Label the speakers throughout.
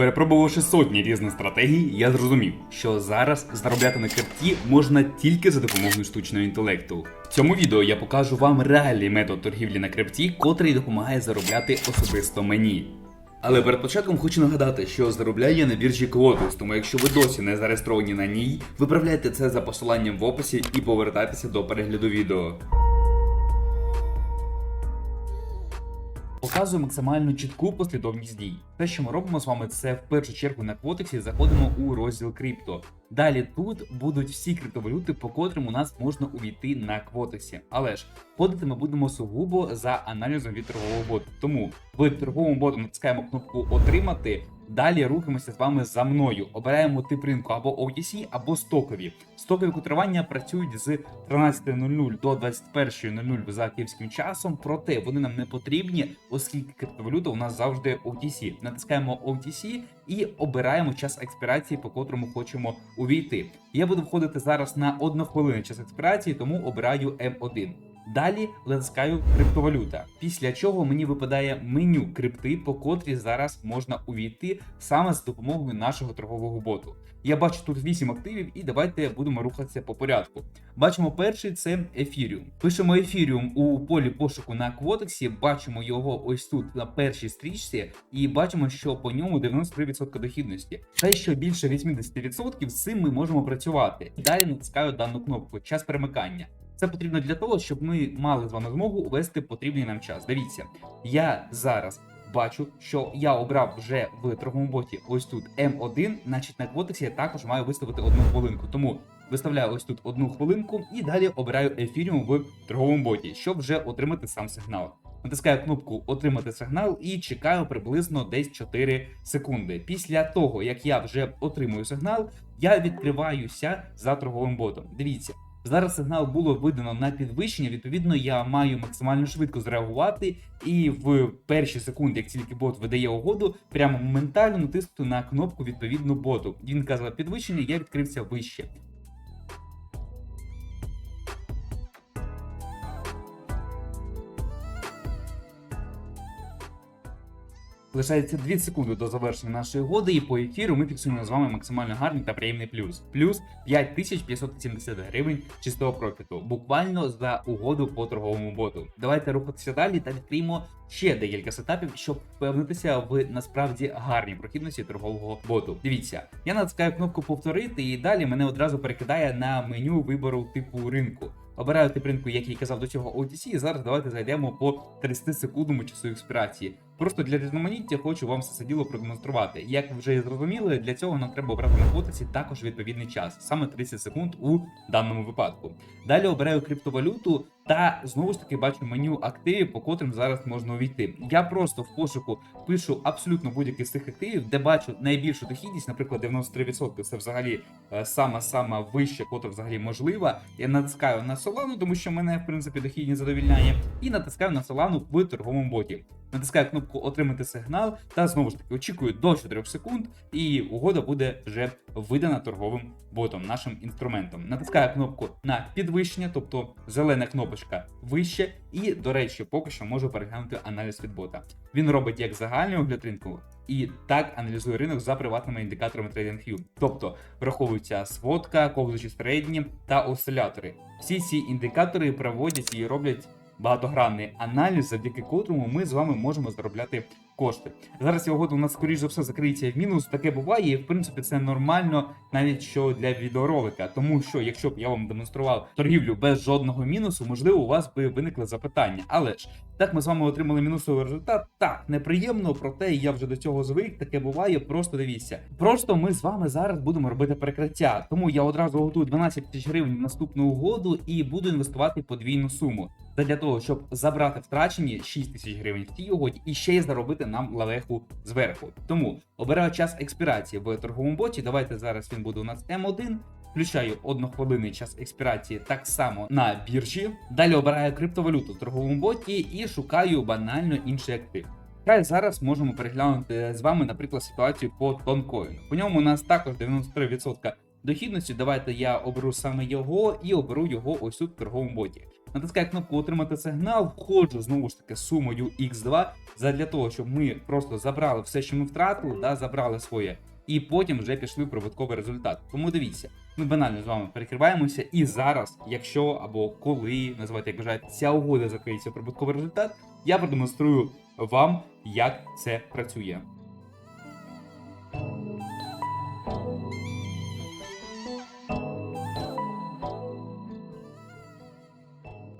Speaker 1: Перепробувавши сотні різних стратегій, я зрозумів, що зараз заробляти на крипті можна тільки за допомогою штучного інтелекту. В цьому відео я покажу вам реальний метод торгівлі на крипті, котрий допомагає заробляти особисто мені. Але перед початком хочу нагадати, що заробляю я на біржі Quotus, тому якщо ви досі не зареєстровані на ній, виправляйте це за посиланням в описі і повертайтеся до перегляду відео. Показую максимально чітку послідовність дій. Те, що ми робимо з вами, це в першу чергу на квотексі заходимо у розділ крипто. Далі тут будуть всі криптовалюти, по котрим у нас можна увійти на квотексі. Але ж входити ми будемо сугубо за аналізом від торгового боту. Тому в торговому боту натискаємо кнопку Отримати. Далі рухаємося з вами за мною. Обираємо тип ринку або OTC, або стокові. Стокові котрування працюють з 13.00 до 21.00 за київським часом, проте вони нам не потрібні, оскільки криптовалюта у нас завжди OTC. Натискаємо OTC і обираємо час експірації, по котрому хочемо увійти. Я буду входити зараз на 1 хвилину час експірації, тому обираю M1. Далі натискаю криптовалюта, після чого мені випадає меню крипти, по котрій зараз можна увійти саме з допомогою нашого торгового боту. Я бачу тут 8 активів, і давайте будемо рухатися по порядку. Бачимо перший це Ефіріум. Пишемо Ефіріум у полі пошуку на квотексі, бачимо його ось тут на першій стрічці, і бачимо, що по ньому 93% дохідності. Те, що більше 80%, з цим ми можемо працювати. Далі натискаю дану кнопку час перемикання. Це потрібно для того, щоб ми мали з вами змогу увести потрібний нам час. Дивіться, я зараз бачу, що я обрав вже в торговому боті ось тут М1, значить на квотексі я також маю виставити одну хвилинку. Тому виставляю ось тут одну хвилинку і далі обираю ефіріум в торговому боті, щоб вже отримати сам сигнал. Натискаю кнопку Отримати сигнал і чекаю приблизно десь 4 секунди. Після того, як я вже отримую сигнал, я відкриваюся за торговим ботом. Дивіться. Зараз сигнал було видано на підвищення. Відповідно, я маю максимально швидко зреагувати і в перші секунди, як тільки бот видає угоду, прямо моментально натиснути на кнопку відповідно боту. Він казав підвищення, я відкрився вище. Лишається 2 секунди до завершення нашої угоди, і по ефіру ми фіксуємо з вами максимально гарний та приємний плюс. Плюс 5570 гривень чистого профіту. Буквально за угоду по торговому боту. Давайте рухатися далі та відкриємо ще декілька сетапів, щоб впевнитися в насправді гарній прохідності торгового боту. Дивіться, я натискаю кнопку повторити, і далі мене одразу перекидає на меню вибору типу ринку. Обираю тип ринку, який казав до цього OTC, і зараз давайте зайдемо по 30 секундному часу експірації. Просто для різноманіття хочу вам все це діло продемонструвати. Як ви вже зрозуміли, для цього нам треба обрати на фотосі також відповідний час, саме 30 секунд у даному випадку. Далі обираю криптовалюту та знову ж таки бачу меню активів, по котрим зараз можна увійти. Я просто в пошуку пишу абсолютно будь-який з цих активів, де бачу найбільшу дохідність, наприклад, 93%. Це взагалі е, сама сама вища, котра взагалі можлива. Я натискаю на Solana, тому що мене в принципі дохідність задовільняє, і натискаю на Solana в торговому боті. Натискаю кнопку Отримати сигнал та знову ж таки очікую до 4 секунд, і угода буде вже видана торговим ботом, нашим інструментом. Натискаю кнопку на підвищення, тобто зелена кнопочка вище, і, до речі, поки що можу переглянути аналіз від бота. Він робить як загальний огляд ринку, і так аналізує ринок за приватними індикаторами TradingView. Тобто враховується сводка, ковзучі середні та осцилятори. Всі ці індикатори проводять і роблять багатогранний аналіз, завдяки котрому ми з вами можемо заробляти кошти. Зараз угода у нас скоріш за все закриється в мінус. Таке буває, і в принципі це нормально, навіть що для відеоролика. Тому що, якщо б я вам демонстрував торгівлю без жодного мінусу, можливо, у вас би виникли запитання. Але ж так ми з вами отримали мінусовий результат. Так, неприємно, проте я вже до цього звик. Таке буває. Просто дивіться. Просто ми з вами зараз будемо робити прикриття. Тому я одразу готую 12 тисяч гривень в наступну угоду і буду інвестувати подвійну суму. Для того, щоб забрати втрачені 6 тисяч гривень в тій угоді і ще й заробити нам лавеху зверху. Тому обираю час експірації в торговому боті. Давайте зараз він буде у нас М1. Включаю однохвилинний час експірації так само на біржі. Далі обираю криптовалюту в торговому боті і шукаю банально інший актив. Хай зараз можемо переглянути з вами, наприклад, ситуацію по тонкоїну. По ньому у нас також 93% дохідності. Давайте я оберу саме його і оберу його ось тут в торговому боті. натискаю кнопку Отримати сигнал, входжу знову ж таки сумою X2 задля того, щоб ми просто забрали все, що ми втратили, да, забрали своє, і потім вже пішли в прибутковий результат. Тому дивіться, ми банально з вами перекриваємося, і зараз, якщо або коли називайте як бажаєте, ця угода закриється в прибутковий результат, я продемонструю вам, як це працює.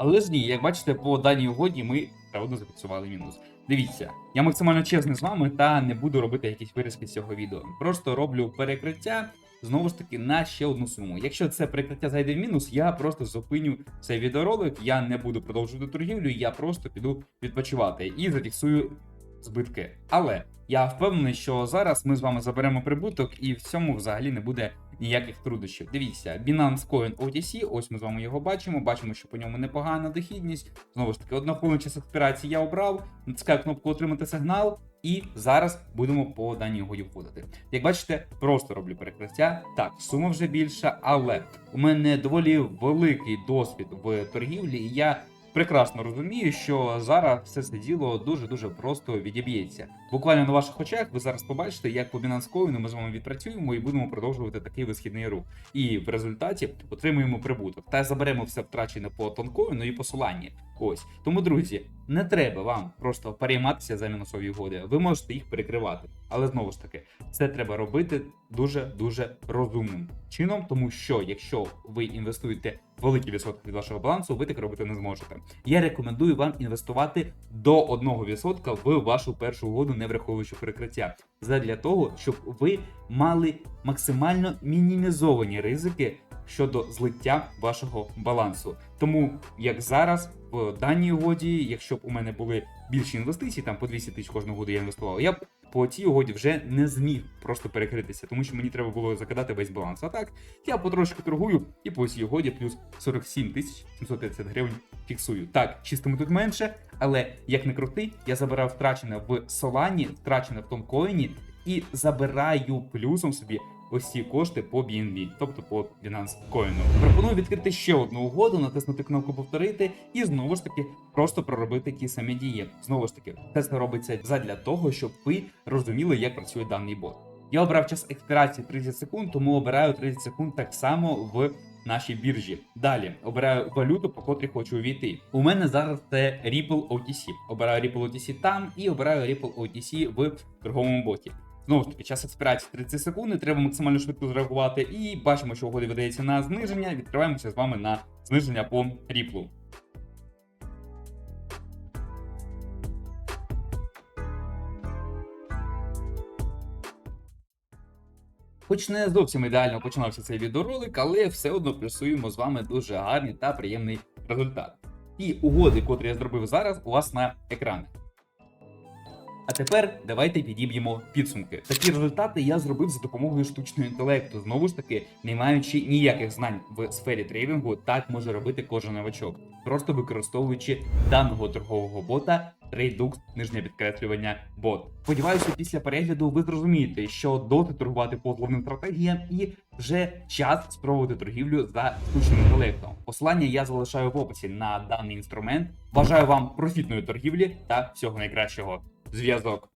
Speaker 1: Але ж ні, як бачите, по даній угоді ми правильно зафіксували мінус. Дивіться, я максимально чесний з вами та не буду робити якісь вирізки з цього відео. Просто роблю перекриття знову ж таки на ще одну суму. Якщо це перекриття зайде в мінус, я просто зупиню цей відеоролик, я не буду продовжувати торгівлю, я просто піду відпочивати і зафіксую збитки. Але я впевнений, що зараз ми з вами заберемо прибуток, і в цьому взагалі не буде ніяких труднощів. Дивіться, Binance Coin OTC, ось ми з вами його бачимо. Бачимо, що по ньому непогана дохідність. Знову ж таки, одна хвилина час експірації я обрав, натискаю кнопку отримати сигнал. І зараз будемо по даній угоді входити. Як бачите, просто роблю перекриття. Так, сума вже більша, але у мене доволі великий досвід в торгівлі, і я прекрасно розумію, що зараз все це діло дуже дуже просто відіб'ється. Буквально на ваших очах ви зараз побачите, як по Binance ми з вами відпрацюємо і будемо продовжувати такий висхідний рух. І в результаті отримуємо прибуток та заберемо все втрачене по тонкоїну і посиланні. Ось тому, друзі, не треба вам просто перейматися за мінусові угоди. Ви можете їх перекривати, але знову ж таки, це треба робити дуже дуже розумним чином, тому що якщо ви інвестуєте великий відсоток від вашого балансу, ви так робити не зможете. Я рекомендую вам інвестувати до 1% в вашу першу угоду, не враховуючи перекриття, задля того, щоб ви мали максимально мінімізовані ризики щодо злиття вашого балансу. Тому як зараз в даній угоді, якщо б у мене були більші інвестиції, там по 200 тисяч кожну угоду я інвестував, я б по цій угоді вже не зміг просто перекритися, тому що мені треба було закидати весь баланс. А так я потрошки торгую і по цій угоді плюс 47 тисяч 730 гривень фіксую. Так, чистимо тут менше, але як не крути, я забирав втрачене в Solana, втрачене в тонкоїні і забираю плюсом собі ось кошти по BNB, тобто по Binance Coin. Пропоную відкрити ще одну угоду, натиснути кнопку повторити і знову ж таки просто проробити ті самі дії. Знову ж таки, це робиться задля того, щоб ви розуміли, як працює даний бот. Я обрав час експірації 30 секунд, тому обираю 30 секунд так само в нашій біржі. Далі обираю валюту, по котрій хочу увійти. У мене зараз це Ripple OTC. Обираю Ripple OTC там і обираю Ripple OTC в торговому боті. Знову ж таки, час експірації 30 секунд, треба максимально швидко зреагувати. І бачимо, що угода видається на зниження. Відкриваємося з вами на зниження по Ripple. Хоч не зовсім ідеально починався цей відеоролик, але все одно плюсуємо з вами дуже гарний та приємний результат. І угоди, котрі я зробив зараз, у вас на екранах. А тепер давайте підіб'ємо підсумки. Такі результати я зробив за допомогою штучного інтелекту. Знову ж таки, не маючи ніяких знань в сфері трейдингу, так може робити кожен новачок, просто використовуючи даного торгового бота Tradeux, нижнє підкреслювання бот. Сподіваюся, після перегляду ви зрозумієте, що доти торгувати по головним стратегіям і вже час спробувати торгівлю за штучним інтелектом. Посилання я залишаю в описі на даний інструмент. Бажаю вам профітної торгівлі та всього найкращого. Зв'язок.